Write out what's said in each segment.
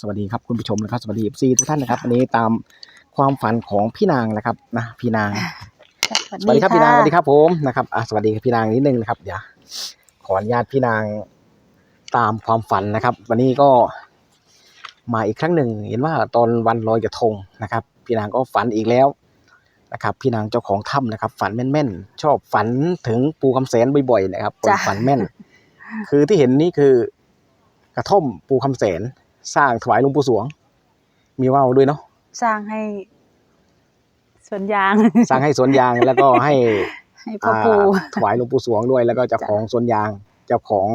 สวัสดีครับคุณผู้ชมนะครับ สวัสดีซีทุกท่านนะครับวันนี้ตามความฝันของพี่นางนะครับนะพี่นางสวัสดีครับพี่นางสวัสดีครับผมนะครับอะสวัสดีครับพี่นางนิดนึงนะครับ เดี๋ยวขออนุญาตพี่นางตามความฝันนะครับ วันนี้ก็มาอีกครั้งหนึ่ง เห็นว่าตอนวันลอยกระทงนะครับ พี่นางก็ฝันอีกแล้วนะครับ พี่นางเจ้าของถ้ำนะครับ ฝันแม่นๆชอบฝันถึงปูคำแสนบ่อยๆนะครับคนจ้ะฝันแม่น คือที่เห็นนี่คือกระท่อมปูคำแสน สร้างถวายหลวงปู่สวง มีว่าวด้วยเนาะสร้างให้สวนยาง สร้างให้สวนยางแล้วก็ให้ให้พ่อปู่อ่าถวายหลวงปู่สวงด้วย แล้วก็เจ้าของสวนยาง เจ้าของ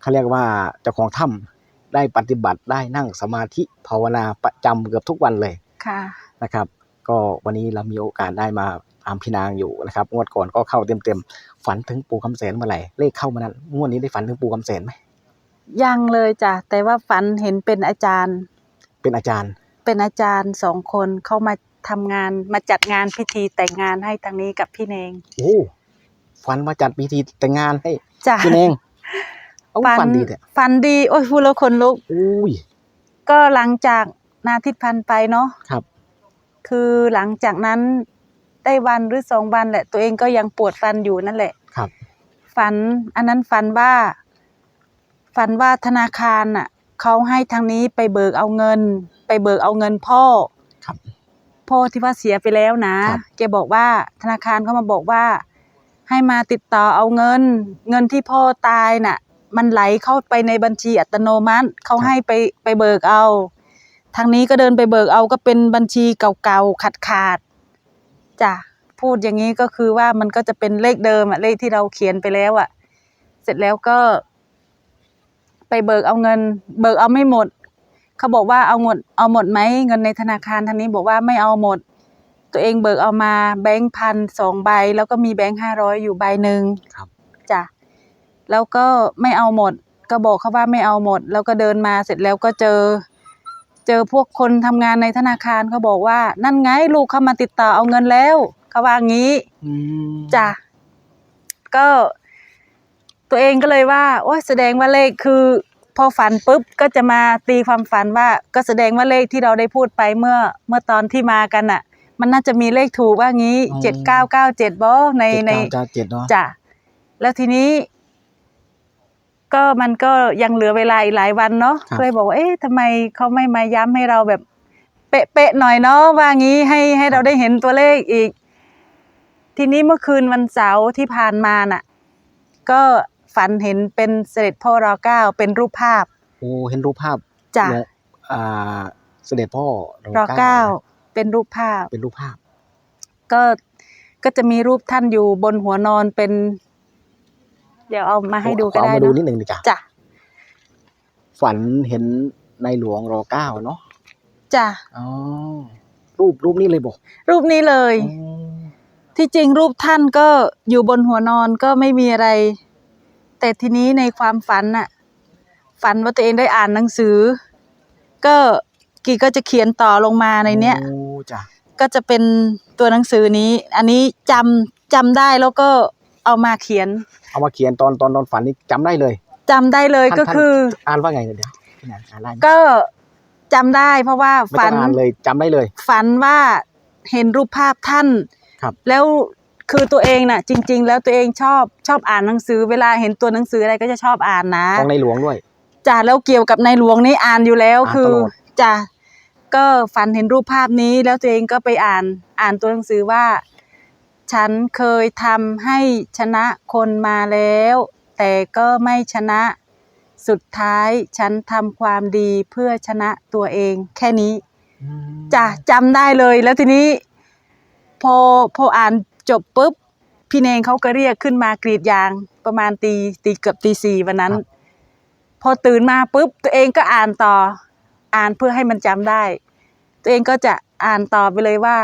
เขาเรียกว่าเจ้าของถ้ำได้ปฏิบัติได้นั่งสมาธิภาวนาประจำเกือบทุกวันเลยค่ะนะครับ ก็วันนี้เรามีโอกาสได้มาตามพี่นางอยู่นะครับงวดก่อนก็เข้าเต็มๆฝันถึงปู่คำแสนเมื่อไหร่เลขเข้ามานั้นงวดนี้ได้ฝันถึงปู่คำแสนไหม ยังเลยจ้ะแต่ว่าฝันเห็นเป็นอาจารย์ เป็นอาจารย์ เป็นอาจารย์สองคนเข้ามาทำงานมาจัดงานพิธีแต่งงานให้ทางนี้กับพี่เนงโอ้ฝันมาจัดพิธีแต่งงานให้จ้ะพี่เองเอาฝันดีเนี่ยฝันดีโอ้ยพูดแล้วคนลุก อุ้ย ก็หลังจากนาทิตย์พันไปเนาะครับ คือหลังจากนั้นได้วันหรือสองวันแหละ ตัวเองก็ยังปวดฟันอยู่นั่นแหละครับ ฝัน อันนั้นฝันว่า ฝันว่าธนาคารน่ะเขาให้ทางนี้ไปเบิกเอาเงิน ไปเบิกเอาเงินพ่อครับ พ่อที่ว่าเสียไปแล้วนะครับ แกบอกว่าธนาคารเขามาบอกว่า ให้มาติดต่อเอาเงิน เงินที่พ่อตายน่ะ มันไหลเข้าไปในบัญชีอัตโนมัติเขาให้ไปไปเบิกเอา ทางนี้ก็เดินไปเบิกเอาก็เป็นบัญชีเก่าๆขาดขาดๆจ้ะพูดอย่างนี้ก็คือว่ามันก็จะเป็นเลขเดิมอะเลขที่เราเขียนไปแล้วอะเสร็จแล้วก็ ไปเบิกเอาเงิน เบิกเอาไม่หมด เขาบอกว่าเอาหมดเอาหมดไหมเงินในธนาคารทางนี้บอกว่าไม่เอาหมด ตัวเองเบิกเอามาแบงค์พันสองใบ แล้วก็มีแบงค์ห้าร้อยอยู่ใบหนึ่งครับ จ้ะแล้วก็ไม่เอาหมด ก็บอกเขาว่าไม่เอาหมด แล้วก็เดินมาเสร็จแล้วก็เจอ เจอพวกคนทำงานในธนาคารเขาบอกว่า นั่นไงลูกเขามาติดต่อเอาเงินแล้วเขาว่างี้ อืมจ้ะก็ ตัวเองก็เลยว่าโอ้ยแสดงว่าเลขคือพอฝันปุ๊บก็จะมาตีความฝันว่าก็แสดงว่าเลขที่เราได้พูดไปเมื่อเมื่อตอนที่มากันอะ มันน่าจะมีเลขถูกว่างี้เจ็ดเก้าเก้าเจ็ดบอในเจ็ดในเก้าเก้าเจ็ดเนาะจ้ะแล้วทีนี้ ก็มันก็ยังเหลือเวลาอีกหลายวันเนาะก็เลยบอกว่าเอ๊ะทำไมเขาไม่มาย้ำให้เราแบบ เป๊ะๆหน่อยเนาะว่างี้ให้ให้เราได้เห็นตัวเลขอีก ทีนี้เมื่อคืนวันเสาร์ที่ผ่านมาน่ะ ก็ ฝันเห็นเป็นเสด็จพ่อรอเก้าเป็นรูปภาพโอ้เห็นรูปภาพจ้ะหลวงอ่าเสด็จพ่อรอเก้าเป็นรูปภาพเป็นรูปภาพ ก็ก็จะมีรูปท่านอยู่บนหัวนอนเป็น เดี๋ยวเอามาให้ดูก็เอาได้มาดูเนาะนิดหนึ่งดิจ้ะจ้ะฝันเห็นในหลวงรอเก้าเนาะจ้ะอ๋อรูปรูปนี้เลยบอกรูปนี้เลยอ๋อที่จริงรูปท่านก็อยู่บนหัวนอนก็ไม่มีอะไร แต่ทีนี้ในความฝันน่ะ ฝันว่าตัวเองได้อ่านหนังสือ ก็กีก็จะเขียนต่อลงมาในเนี้ย โอ้จ้ะก็จะเป็นตัวหนังสือนี้ อันนี้จำจำได้แล้วก็เอามาเขียนเอามาเขียนตอนตอนตอนฝันนี่จำได้เลยจำได้เลยท่านก็ท่านคือ อ่านว่าไงเดี๋ยวพี่นางอ่านได้ไหมก็จำได้เพราะว่าไม่ฝัต้อน งอ่านเลยจำได้เลย ฝันว่าเห็นรูปภาพท่าน ครับแล้ว คือตัวเองน่ะ จริง ๆ แล้วตัวเองชอบชอบอ่านหนังสือเวลาเห็นตัวหนังสืออะไรก็จะชอบอ่านนะของในหลวงด้วยจ้ะแล้วเกี่ยวกับในหลวงนี่อ่านอยู่แล้วอ่านคือตลอดจ้ะก็ฝันเห็นรูปภาพนี้แล้วตัวเองก็ไปอ่านอ่านตัวหนังสือว่า ฉันเคยทำให้ชนะคนมาแล้ว แต่ก็ไม่ชนะสุดท้ายฉันทำความดีเพื่อชนะตัวเองแค่นี้อืมจ้ะจำได้เลยแล้วทีนี้ พอพออ่านจบปุ๊บพี่เนงเขาก็เรียกขึ้นมากรีดยางประมาณตีตีเกือบตีสี่วันนั้นพอตื่นมาปุ๊บตัวเองก็อ่านต่อ อ่านเพื่อให้มันจำได้ ตัวเองก็จะอ่านต่อไปเลยว่า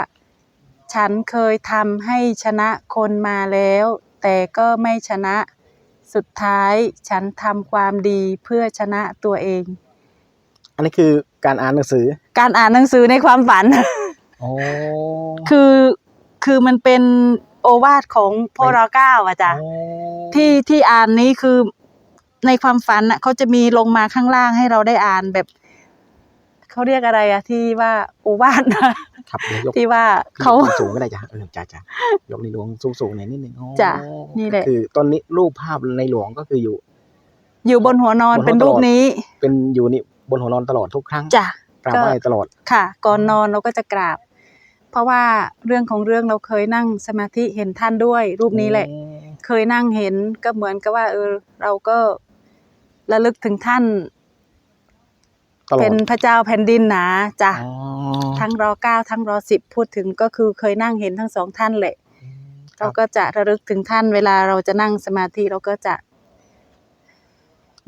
ฉันเคยทำให้ชนะคนมาแล้ว แต่ก็ไม่ชนะสุดท้าย ฉันทำความดีเพื่อชนะตัวเอง อันนี้คือการอ่านหนังสือการอ่านหนังสือในความฝัน โอ้คือ คือมันเป็นโอวาทของพ่อไม่รอเก้าอะจ้ะโอ้ที่ที่อ่านนี้คือในความฝันอะเขาจะมีลงมาข้างล่างให้เราได้อ่านแบบเขาเรียกอะไรอะที่ว่าโอวาทนะครับเดี๋ยวยกที่ว่าเขาเขาสูงก็ได้จ้ะเออจ้ะจ้ะยกในหลวงสูงสูงๆหน่อยนิดนึงอ๋อจ้ะนี่แหละคือตอนนี้รูปภาพในหลวงก็คืออยู่ อยู่บนหัวนอนบนหัวเป็นรูปตลอดนี้ เป็นอยู่นี่บนหัวนอนตลอดทุกครั้งจ้ะกราบก็ไหว้ตลอดค่ะ ก่อนนอนเราก็จะกราบ เพราะว่าเรื่องของเรื่องเราเคยนั่งสมาธิเห็นท่านด้วย รูปนี้แหละ เคยนั่งเห็นก็เหมือนกับว่า เออ เราก็ระลึกถึงท่านตลอดเป็นพระเจ้าแผ่นดินหนาจ้ะอ๋อทั้งรอเก้าทั้งรอสิบพูดถึงก็คือเคยนั่งเห็นทั้งสองท่านแหละคเราบก็จะระลึกถึงท่านเวลาเราจะนั่งสมาธิเราก็จะ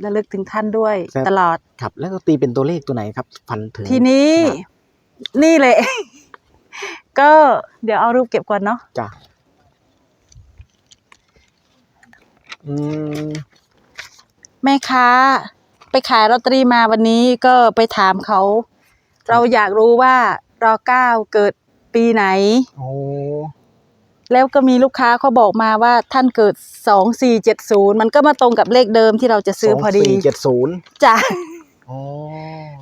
ระลึกถึงท่านด้วยตลอดครับ แล้วก็ตีเป็นตัวเลขตัวไหนครับ ฟันถึงทีนี้ครับนี่ แหละก็เดี๋ยวเอารูปเก็บก่อนเนาะจ้ะอืมแม่ค้า ไปขายลอตเตอรี่มาวันนี้ก็ไปถามเขา เราอยากรู้ว่ารอเก้าเกิดปีไหน โอ้แล้วก็มีลูกค้าเขาบอกมาว่าท่านเกิดสองสี่เจ็ดศูนย์มันก็มาตรงกับเลขเดิมที่เราจะซื้อพอดีสงสี่เจ็ดศูนย์จ้ะ อ๋อ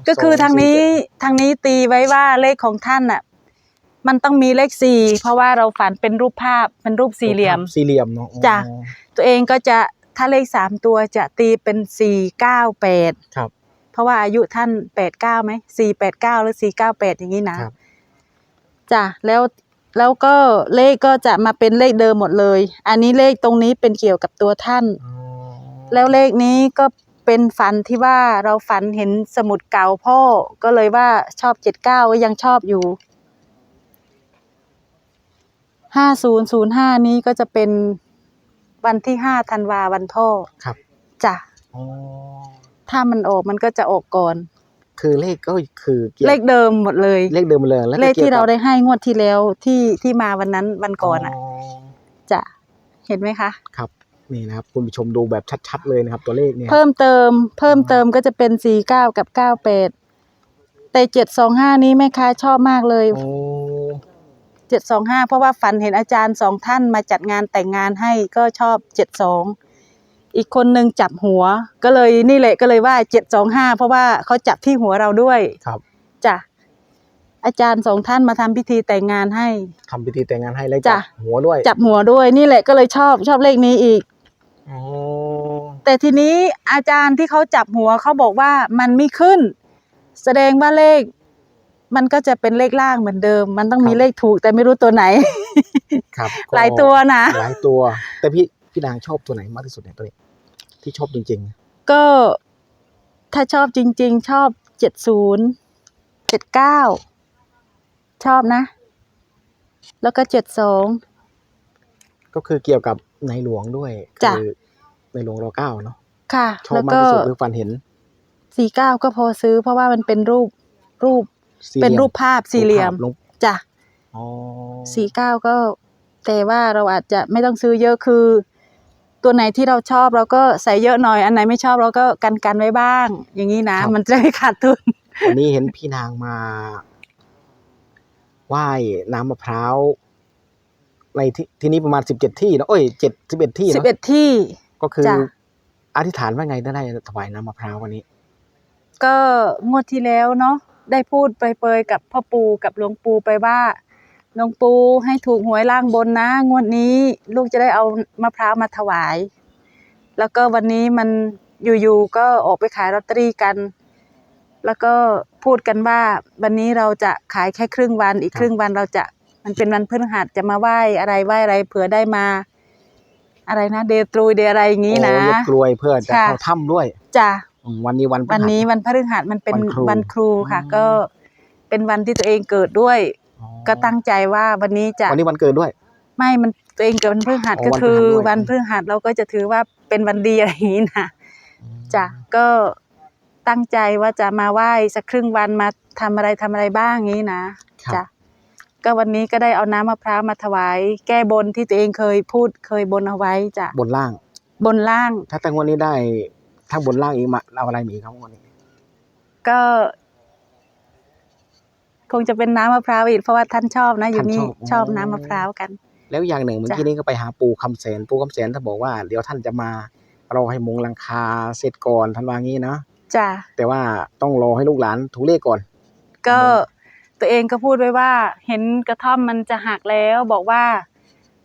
ก็คือสทางนี้สี่เจ็ดทางนี้ตีไว้ว่าเลขของท่านน่ะ มันต้องมีเลขสี่เพราะว่าเราฝันเป็นรูปภาพเป็นรูปสี่เหลี่ยม สี่เหลี่ยมเนาะจ้ะ อ๋อตัวเองก็จะถ้าเลขสามตัวจะตีเป็นสี่เก้าแปดครับ เพราะว่าอายุท่านแปดเก้าไหมสี่แปดเก้าหรือสี่เก้าแปดอย่างนี้นะครับ จ้ะแล้วแล้วก็เลขก็จะมาเป็นเลขเดิมหมดเลย อันนี้เลขตรงนี้เป็นเกี่ยวกับตัวท่าน อ๋อแล้วเลขนี้ก็เป็นฝันที่ว่าเราฝันเห็นสมุดเก่าพ่อก็เลยว่าชอบเจ็ดเก้าก็ยังชอบอยู่ ห้าศูนย์ศูนย์ห้านี้ก็จะเป็นวันที่ห้าธันวาวันพ่อครับ จ้ะอ๋อถ้ามันออกมันก็จะออกก่อน คือเลขก็คือกี่ยวเลขเดิมหมดเลย เลขเดิมเลยแล้วก็เลขที่กี่ยวเรากับได้ให้งวดที่แล้วที่ที่มาวันนั้นวันก่อนอะจะเห็นไหมคะ ครับ นี่นะครับคุณผู้ชมดูแบบชัดๆเลยนะครับ ตัวเลขเนี่ย เพิ่มเติม เพิ่มเติมก็จะเป็นสี่เก้ากับเก้าแปดแต่เจ็ดสองห้านี้แม่ค้าชอบมากเลย โอ้เจ็ดสองห้าเพราะว่าฝันเห็นอาจารย์สองท่านมาจัดงานแต่งงานให้ก็ชอบเจ็ดสองอีกคนนึงจับหัว ก็เลยนี่แหละก็เลยว่าเจ็ดสองห้าเพราะว่าเขาจับที่หัวเราด้วยครับจ้ะอาจารย์สองท่านมาทำพิธีแต่งงานให้ทำพิธีแต่งงานให้แล้วจ้ะจับหัวด้วย จับหัวด้วยนี่แหละก็เลยชอบชอบเลขนี้อีกโอ้แต่ทีนี้อาจารย์ที่เขาจับหัวเขาบอกว่ามันไม่ขึ้น แสดงว่าเลข มันก็จะเป็นเลขล่างเหมือนเดิม มันต้องมีเลขถูกแต่ไม่รู้ตัวไหน ครับก็หลายตัวนะ หลายตัว แต่พี่พี่นางชอบตัวไหนมากที่สุดเนี่ยตัวนี้ที่ชอบจริงก็ถ้าชอบจริง ๆ ชอบเจ็ดศูนย์เจ็ดเก้าชอบนะ แล้วก็เจ็ดสองๆก็คือเกี่ยวกับในหลวงด้วยจ้ะคือในหลวงรอเก้าเนาะค่ะชอบแล้วมากก็ที่สุดคือฟันเห็นสี่เก้าก็พอซื้อเพราะว่ามันเป็นรูปรูป สี่เป็นหลี่ยมรูปภาพสี่เหลี่ยมรูปภาพลงจ้ะอ๋อสี่เก้าก็ แต่ว่าเราอาจจะไม่ต้องซื้อเยอะคือ ตัวไหนที่เราชอบเราก็ใส่เยอะหน่อย อันไหนไม่ชอบเราก็กันกันไว้บ้าง อย่างนี้นะ มันจะไม่ขาดทุน วันนี้เห็นพี่นางมาไหว้น้ำมะพร้าวในที่ที่นี้ประมาณสิบเจ็ดที่เนอะเอ้ยเจ็ดสิบเอ็ดที่สิบเนาะเอ็ดที่ ก็คือ จ้ะ อธิษฐานว่าไงได้ถวายน้ำมะพร้าววันนี้ ก็งวดที่แล้วเนาะ ได้พูดเปรยๆกับพ่อปู่กับหลวงปู่ไปว่าหลวงปู่ให้ถูกหวยล่างบนนะงวดนี้ลูกจะได้เอามะพร้าวมาถวาย แล้วก็วันนี้มันอยู่ๆก็ออกไปขายลอตเตอรี่กัน แล้วก็พูดกันว่า วันนี้เราจะขายแค่ครึ่งวันอีกครับครึ่งวันเราจะมันเป็นวันพฤหัสจะมาไหว้อะไรไหว้อะไรเผื่อได้มา อะไรนะ เดตรูเดอะไรอย่างนี้นะโอ้ยกกลวยเพื่อจะค่ะ เข้าถ้ำด้วย จ้ะอืม วันนี้วันพฤวันหัสนี้วันพฤหัสมันเป็นวันครูวันครูค่ะอืมก็เป็นวันที่ตัวเองเกิดด้วย อ๋อก็ตั้งใจว่าวันนี้จะวันนี้วันเกิดด้วย ไม่มันตัวเองเกิดวันพฤหัสอ๋อก็คือวัวันนพพฤฤหัหัสสเราก็จะถือว่าเป็นวันดีอะไรอย่างนี้นะจ้ะก็ตั้งใจว่าจะมาไหว้สักครึ่งวันมาทำอะไรทำอะไรบ้างอย่างนี้นะ ครับจ้ะก็วันนี้ก็ได้เอาน้ำมะพร้าวมาถวาย แก้บนที่ตัวเองเคยพูดเคยบนเอาไว้จ้ะบนล่าง บนล่างถ้าแต่งวันนี้ได้ ทั้งบนล่างอีกมาเอาอะไรมาอีกครับงวันนี้ ก็ คงจะเป็นน้ำมะพร้าวอีกเพราะว่าท่านชอบนะ อยู่นี่ชอบน้ำมะพร้าวกัน แล้วอย่างหนึ่งเมื่อจ้ะกี้นี้ก็ไปหาปู่คำแสนปู่คำแสนท่านบอกว่าเดี๋ยวท่านจะมารอให้มุงหลังคาเสร็จก่อนท่านว่างี้นะจ้ะแต่ว่าต้องรอให้ลูกหลานถูกเลขก่อน ก็ตัวเองก็พูดไว้ว่า เห็นกระท่อมมันจะหักแล้ว บอกว่า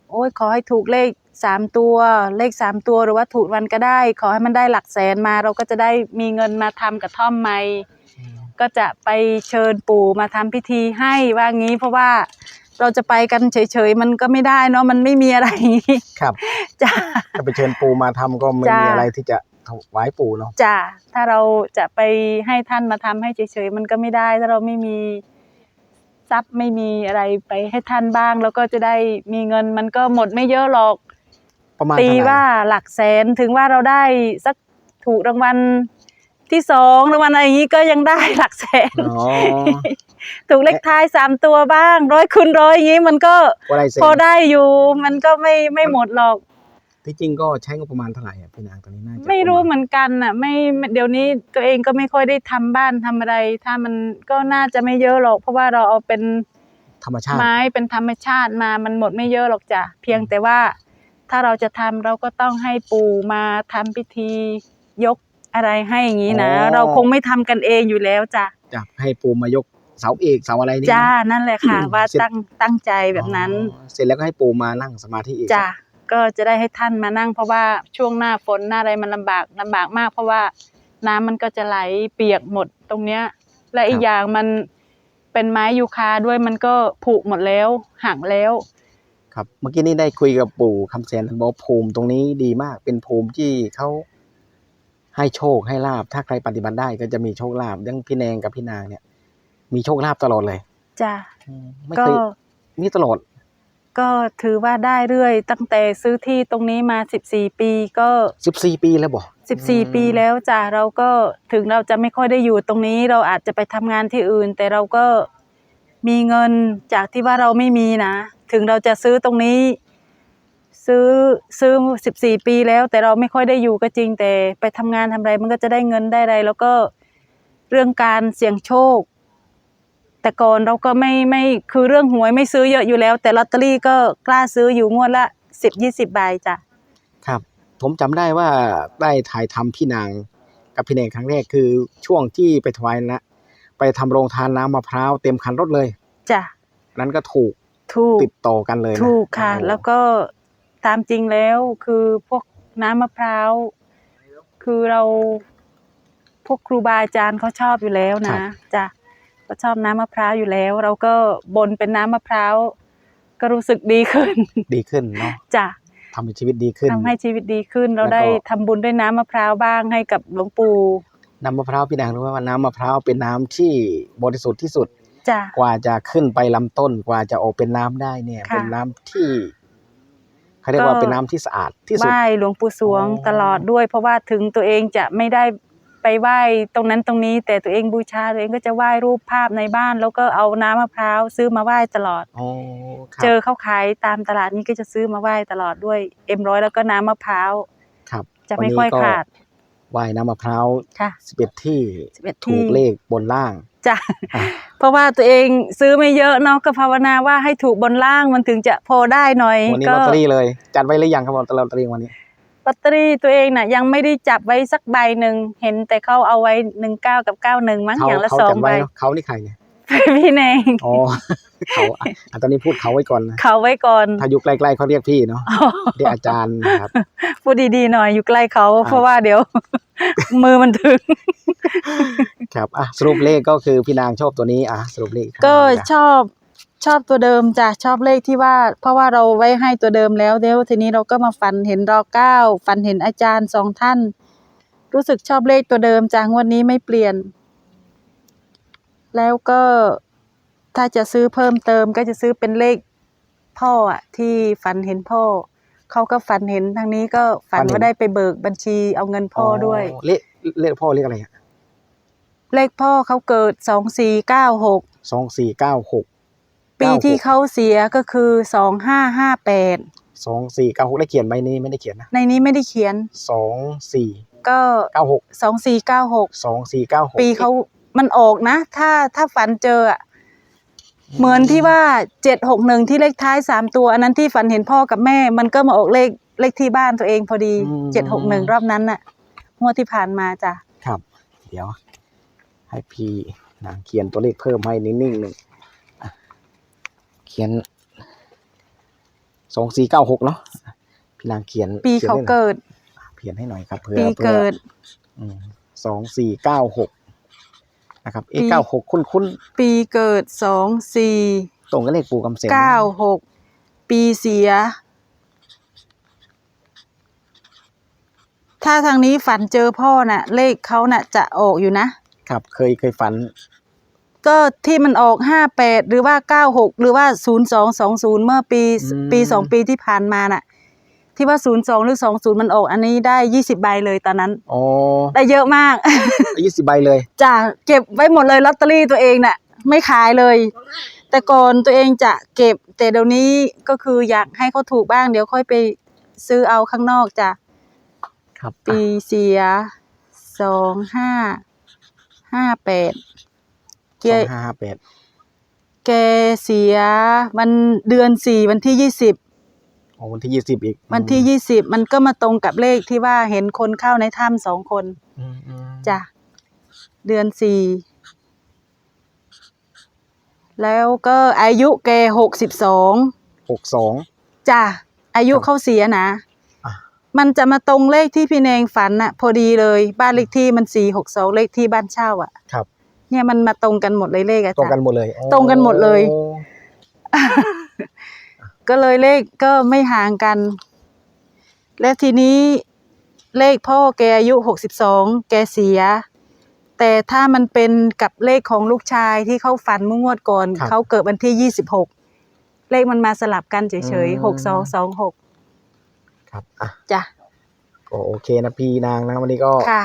โอ้ยขอให้ถูกเลข สามตัวเลขสามตัวหรือว่าถูกวันก็ได้ ขอให้มันได้หลักแสนมาเราก็จะได้มีเงินมาทำกระท่อมใหม่ก็จะไปเชิญปู่มาทำพิธีให้ว่างี้เพราะว่าเราจะไปกันเฉยๆมันก็ไม่ได้เนาะมันไม่มีอะไรครับจ้าถ้าไปเชิญปู่มาทำก็ไม่จ้ามีมีอะไรที่จะถวายปู่เนาะจ้าถ้าเราจะไปให้ท่านมาทำให้เฉยๆมันก็ไม่ได้ ถ้าเราไม่มีทรัพย์ไม่มีอะไรไปให้ท่านบ้าง แล้วก็จะได้มีเงินมันก็หมดไม่เยอะหรอก ประมาณตีเท่าไหร่ว่าหลักแสนถึงว่าเราได้สักถูกรางวัลที่สองรางวัลอะไรอย่างนี้ก็ยังได้หลักแสน อ๋อ ถูกเลขท้ายสามตัวบ้างร้อยคูณร้อยอย่างนี้มันก็ว่าได้เสร็จพอได้อยู่ มันก็ไม่ไม่หมดหรอก ที่จริงก็ใช้งบประมาณเท่าไหร่อะพี่นางตอนนี้น่าจะไม่รู้ปะาณเหมือนกันน่ะไม่เดี๋ยวนี้ตัวเองก็ไม่ค่อยได้ทำบ้านทำอะไร ถ้ามันก็น่าจะไม่เยอะหรอก เพราะว่าเราเอาเป็นธรรมชาติ ไม้เป็นธรรมชาติมามันหมดไม่เยอะหรอกจ้ะเพียงแต่ว่า ถ้าเราจะทำเราก็ต้องให้ปู่มาทำพิธียกอะไรให้อย่างนี้นะเราคงไม่ทำกันเองอยู่แล้วจ้ะจะให้ปู่มายกเสาเอกเสาอะไรนี่จ้านั่นแหละค่ะอืมว่าเสร็จ ตั้งตั้งใจแบบนั้นอ๋อเสร็จแล้วก็ให้ปู่มานั่งสมาธิอีกจ้ะก็จะได้ให้ท่านมานั่ง เพราะว่าช่วงหน้าฝนหน้าอะไรมันลำบากลำบากมาก เพราะว่าน้ำมันก็จะไหลเปียกหมดตรงเนี้ย และอีกอย่างมันเป็นไม้ยูคาด้วยมันก็ผุหมดแล้วหักแล้ว ครับเมื่อกี้นี้ได้คุยกับปู่คำแสนท่านบอกว่าภูมิตรงนี้ดีมาก เป็นภูมิที่เขาให้โชคให้ลาบถ้าใครปฏิบัติได้ก็จะมีโชคลาภยังพี่แนงกับพี่นางเนี่ย มีโชคลาภตลอดเลยจ้ะไม่ก็เคยมีตลอด ก็ถือว่าได้เรื่อย ตั้งแต่ซื้อที่ตรงนี้มา14ปีก็สิบสี่ปีแล้วบอก14ปีแล้วจ้ะเราก็ถึงเราจะไม่ค่อยได้อยู่ตรงนี้ เราอาจจะไปทำงานที่อื่น แต่เราก็มีเงินจากที่ว่าเราไม่มีนะ ถึงเราจะซื้อตรงนี้ ซื้อซื้อ14ปีแล้ว แต่เราไม่ค่อยได้อยู่ก็จริงแต่ไปทำงานทำอะไรมันก็จะได้เงินได้อะไร แล้วก็เรื่องการเสี่ยงโชค แต่ก่อนเราก็ไม่ไม่คือเรื่องหวยไม่ซื้อเยอะอยู่แล้ว แต่ลอตเตอรี่ก็กล้าซื้ออยู่งวดละสิบยี่สิบใบจ้ะครับ ผมจำได้ว่าได้ถ่ายทำพี่นางกับพี่แนงครั้งแรกคือช่วงที่ไปถวายนะไปทำโรงทานน้ำมะพร้าวเต็มคันรถเลยจ้ะนั้นก็ถูก ถูกติดต่อกันเลยนะถูกค่ะโอ้โหแล้วก็ตามจริงแล้วคือพวกน้ำมะพร้าว คือเราพวกครูบาอาจารย์เขาชอบอยู่แล้วนะจ้ะก็ชอบน้ำมะพร้าวอยู่แล้ว เราก็บนเป็นน้ำมะพร้าวก็รู้สึกดีขึ้น ดีขึ้นเนาะจ้ะทำให้ชีวิตดีขึ้นทำให้ชีวิตดีขึ้น เราแล้วก็ได้ทำบุญด้วยน้ำมะพร้าวบ้างให้กับหลวงปู่น้ำมะพร้าวพี่นางรู้ไหมว่าน้ำมะพร้าวเป็นน้ำที่บริสุทธิ์ที่สุด จ้ะ กว่าจะขึ้นไปลำต้นกว่าจะออกเป็นน้ำได้เนี่ย ค่ะ เป็นน้ำที่เขาเรียกว่าก็เป็นน้ำที่สะอาดที่สุดไหว้หลวงปู่สวงอ๋อ ตลอดด้วย เพราะว่าถึงตัวเองจะไม่ได้ไปไหว้ตรงนั้นตรงนี้ แต่ตัวเองบูชาตัวเองก็จะไหว้รูปภาพในบ้าน แล้วก็เอาน้ำมะพร้าวซื้อมาไหว้ตลอดโอ้ครับเจอเขาขายตามตลาดนี้ก็จะซื้อมาไหว้ตลอดด้วยเอ็มร้อยแล้วก็น้ำมะพร้าว ครับจะไม่ค่อยวันนี้ก็ขาด ไหว้น้ำมะพร้าวค่ะสิบเอ็ดที่11ถูที่กเลขบนล่าง จ้ะอะเพราะว่าตัวเองซื้อไม่เยอะเนาะก็ภาวนาว่าให้ถูกบนล่างมันถึงจะพอได้หน่อยวันนี้ก็ลอตเตอรี่เลยจัดไว้หรือยังครับลอตเตอรี่วันนี้ลอตเตอรี่ตัวเองน่ะยังไม่ได้จับไว้สักใบหนึ่งเห็นแต่เขาเอาไว้หนึ่งเก้ากับเก้าหนึ่งมั้งเขาอย่างละเขาสองจัดใบไว้เนอะเขานี่ใครเนี่ย พี่เนงอ๋อเขาอะอะตอนนี้พูดเขาไว้ก่อนนะเขาไว้ก่อนถ้าอยู่ใกล้ๆเขาเรียกพี่เนาะเรียกอาจารย์นะครับพูดดีๆหน่อยอยู่ใกล้เขาอ่าเพราะว่าเดี๋ยว มือมันถึง ครับอะสรุปเลขก็คือพี่นางชอบตัวนี้อะสรุปเลขอีครั้งก็หนึ่งนะชอบชอบตัวเดิมจ้ะชอบเลขที่ว่า เพราะว่าเราไว้ให้ตัวเดิมแล้วเดี๋ยวทีนี้เราก็มาฝันเห็นรอเก้าฝันเห็นอาจารย์สองท่าน รู้สึกชอบเลขตัวเดิมจ้ะงวดนี้ไม่เปลี่ยน แล้วก็ถ้าจะซื้อเพิ่มเติมก็จะซื้อเป็นเลขพ่ออะที่ฝันเห็นพ่อ เขาก็ฝันเห็นทางนี้ก็ฝันว่าได้ไปเบิกบัญชีเอาเงินพ่อด้วย เลขเลขพ่อเลขอะไรอะเลขพ่อเขาเกิดสองสี่เก้าหกสองสี่เก้าหกปีที่เขาเสียก็คือสองห้าห้าแปดสองสี่เก้าหกได้เขียนใบนี้ไม่ได้เขียนนะในนี้ไม่ได้เขียนสองสี่ก็เก้าหกสองสี่เก้าหกสองสี่เก้าหกปีเขา มันออกนะ ถ้าถ้าฝันเจออะเหมือนที่ว่าเจ็ดหกหนึ่งที่เลขท้ายสามตัว อันนั้นที่ฝันเห็นพ่อกับแม่ มันก็มาออกเลขเลขที่บ้านตัวเองพอดีเจ็ดหกหนึ่งรอบนั้นน่ะงวดที่ผ่านมาจ้ะครับ เดี๋ยว ให้พี่นางเขียนตัวเลขเพิ่มให้นิ่งๆหนึ่งอะเขียนสองสี่เก้าหกเนาะพี่นางเขียนปีขียนเขาให้หน่อยเกิดเขียนให้หน่อยครับเพื่อปีเพื่อเกิด สองสี่เก้าหก นะครับเอปีเก้าหกคุ้นคุ้นปีเกิดสองสี่ๆตรงกับเลขปูกำเสนเก้าหกปีเสีย ถ้าทางนี้ฝันเจอพ่อน่ะ เลขเขาน่ะ จะออกอยู่นะครับ เคยเคยฝัน ก็ที่มันออกห้าแปดหรือว่าเก้าหกหรือว่าศูนย์สองสองศูนย์เมื่อปีอืมปีสองปีที่ผ่านมาน่ะ ที่ว่าศูนย์สองหรือสองศูนย์มันออก อันนี้ได้ยี่สิบใบเลยตอนนั้น อ๋อได้เยอะมากยี่สิบใบเลยจ้ะเก็บไว้หมดเลยลอตเตอรี่ตัวเองน่ะ ไม่ขายเลย แต่ก่อนตัวเองจะเก็บ แต่เดี๋ยวนี้ก็คืออยากให้เขาถูกบ้าง เดี๋ยวค่อยไปซื้อเอาข้างนอกจ้ะครับปีเสียสองห้าห้าแปดเกสองห้าห้าแปดแกเสียวันเดือนสี่วันที่ยี่สิบ อ๋อวันที่ยี่สิบอีกวันที่ยี่สิบมันก็มาตรงกับเลขที่ว่าเห็นคนเข้าในถ้ำสองคนอืมอืมจ้ะเดือนสี่แล้วก็อายุแกหกสิบสองหกสอง จ้ะอายุครับเขาเสียนะ อะ มันจะมาตรงเลขที่พี่เนงฝันน่ะ พอดีเลยบ้านเลขที่มันสี่หกสองเลขที่บ้านเช่าอะ ครับ เนี่ยมันมาตรงกันหมดเลยเลขอะตรงจ้ะกันหมดเลยอ๋อตรงกันหมดเลย ก็เลยเลขก็ไม่ห่างกัน และทีนี้เลขพ่อแกอายุหกสิบสองแกเสีย แต่ถ้ามันเป็นกับเลขของลูกชายที่เขาฝันเมื่องวดก่อน ครับ เขาเกิดวันที่ยี่สิบหกเลขมันมาสลับกันเฉยอืมๆหกสองสองหกครับอะจ้ะก็โอเคนะพี่นางนะวันนี้ก็ค่ะ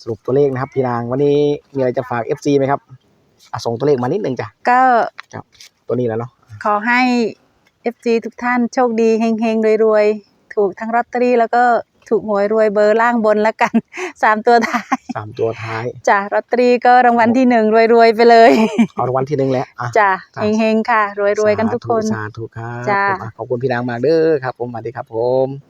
สรุปตัวเลขนะครับ พี่นางวันนี้มีอะไรจะฝาก FC ไหมครับอะส่งตัวเลขมานิดนึงจ้ะก็ ตัวนี้แล้วเนาะ ขอให้เอฟซีทุกท่านโชคดีเฮงๆรวยๆ ถูกทั้งลอตเตอรี่แล้วก็ถูกหวยรวยเบอร์ล่างบนแล้วกัน สามตัวท้าย สามตัวท้าย จ้ะลอตเตอรี่ก็รางวัลที่หนึ่งรวยๆ ไปเลย เอารางวัลที่หนึ่งแล้วอะจ้ะจ้ะเฮงๆค่ะ รวยๆ กันทุกคน สาธุครับจ้ะ ผมอะขอบคุณพี่นางมากเด้อครับ ผมสวัสดีครับผม